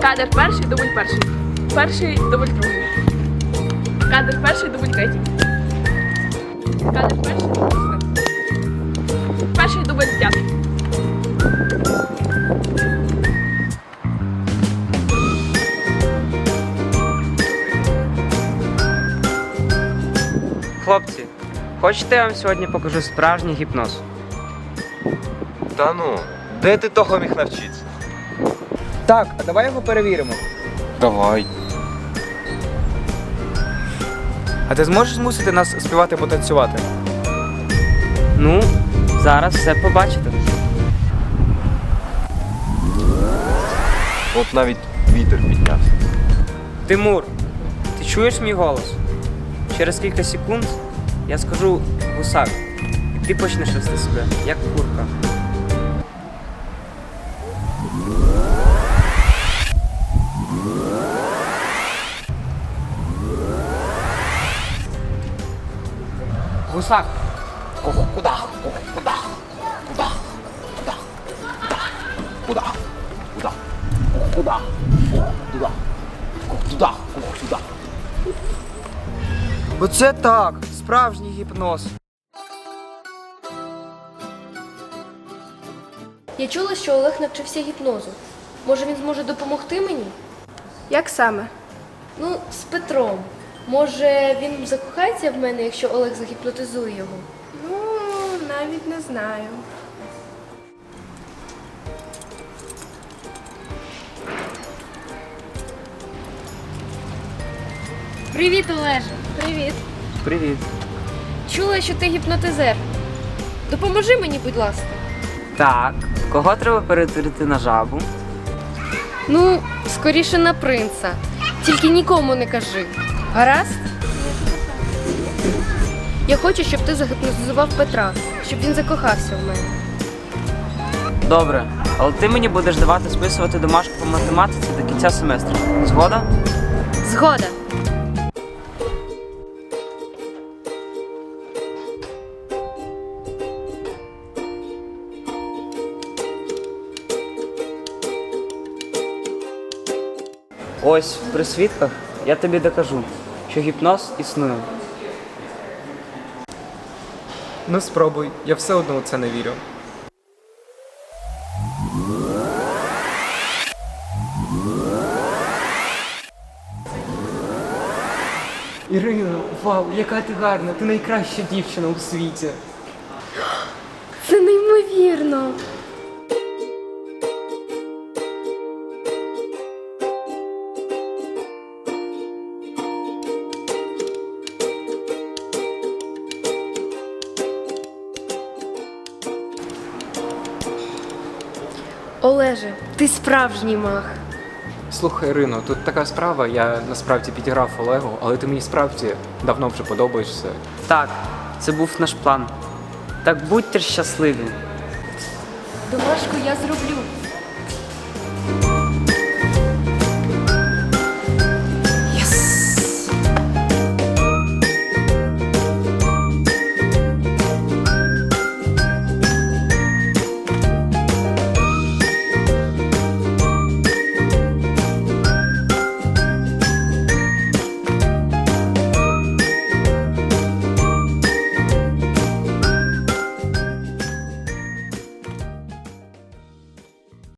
Кадр перший, дубль перший. Перший, дубль другий. Кадр перший, дубль третій. Кадр перший, дубль четвертий. Перший дубль п'ятий. Хлопці, хочете я вам сьогодні покажу справжній гіпноз? Та ну, де ти того міг навчитися? Так, а давай його перевіримо. Давай. А ти зможеш змусити нас співати або танцювати? Ну, зараз все побачите. От навіть вітер піднявся. Тимур, ти чуєш мій голос? Через кілька секунд я скажу гусак, і ти почнеш вести себе, як курка. Гусак, Оце так, справжній гіпноз. Я чула, що Олег навчився гіпнозу. Може, він зможе допомогти мені? Як саме? Ну, з Петром. Може, він закохається в мене, якщо Олег загіпнотизує його. Ну, навіть не знаю. Привіт, Олеже! Привіт. привіт. Чула, що ти гіпнотизер. Допоможи мені, будь ласка. Так, кого треба перетворити на жабу? Ну, скоріше на принца. Тільки нікому не кажи. Гаразд? Я хочу, щоб ти загіпнотизував Петра, щоб він закохався в мене. Добре, але ти мені будеш давати списувати домашку по математиці до кінця семестру. Згода? Згода. Ось при свідках я тобі докажу, що гіпноз існує. Ну спробуй, я все одно у це не вірю. Ірино, вау, яка ти гарна, ти найкраща дівчина у світі. Це неймовірно. Олеже, ти справжній мах. Слухай, Ірино, тут така справа, я насправді підіграв Олегу, але ти мені справді давно вже подобаєшся. Так, це був наш план. Так будьте ж щасливі. Домашку я зроблю.